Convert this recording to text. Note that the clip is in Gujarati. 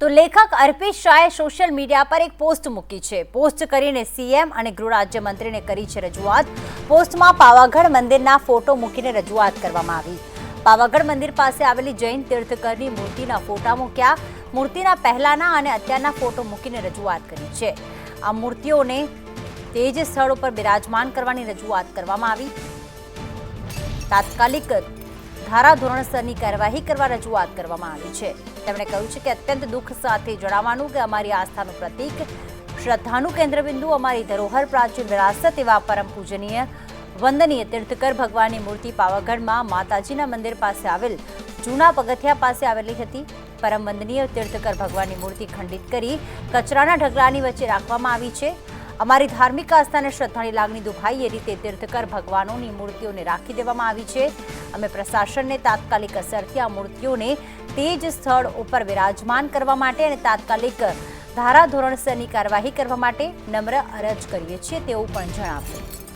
તો લેખક અર્પિત શાહે સોશિયલ મીડિયા પર એક પોસ્ટ મૂકી છે. પોસ્ટ કરીને સીએમ અને ગૃહ રાજ્યમંત્રીને કરી છે રજૂઆત. પોસ્ટમાં પાવાગઢ મંદિરના ફોટો મૂકીને રજૂઆત કરવામાં આવી. પાવાગઢ મંદિર પાસે આવેલી જૈન તીર્થકરની મૂર્તિના ફોટા મૂક્યા. મૂર્તિના પહેલાના અને અત્યારના ફોટો મૂકીને રજૂઆત કરી છે. આ મૂર્તિઓને તે જ સ્થળ ઉપર બિરાજમાન કરવાની રજૂઆત કરવામાં આવી. તાત્કાલિક ધારા ધોરણસરની કાર્યવાહી કરવા રજૂઆત કરવામાં આવી છે. તેમણે કહ્યું છે કે અત્યંત દુઃખ સાથે જણાવવાનું કે અમારી આસ્થાનું પ્રતીક, શ્રદ્ધાનું કેન્દ્રબિંદુ અમારી ધરોહર પ્રાચીન વિરાસત એવા પરમ પૂજનીય, વંદનીય તીર્થકર ભગવાનની મૂર્તિ પાવાગઢમાં માતાજીના મંદિર પાસે આવેલ, જૂના પગથિયા પાસે આવેલી હતી. પરમ વંદનીય તીર્થકર ભગવાનની મૂર્તિ ખંડિત કરી કચરાના ઢગલાની વચ્ચે રાખવામાં આવી છે. અમારી ધાર્મિક આસ્થા અને શ્રદ્ધાની લાગણી દુભાઈ, એ રીતે તીર્થકર ભગવાનોની મૂર્તિઓને રાખી દેવામાં આવી છે. અમે પ્રશાસનને તાત્કાલિક અસરથી આ મૂર્તિઓને તે જ સ્થળ ઉપર વિરાજમાન કરવા માટે અને તાત્કાલિક ધારા ધોરણસરની કાર્યવાહી કરવા માટે નમ્ર અરજ કરીએ છીએ તેવું પણ જણાવ્યું.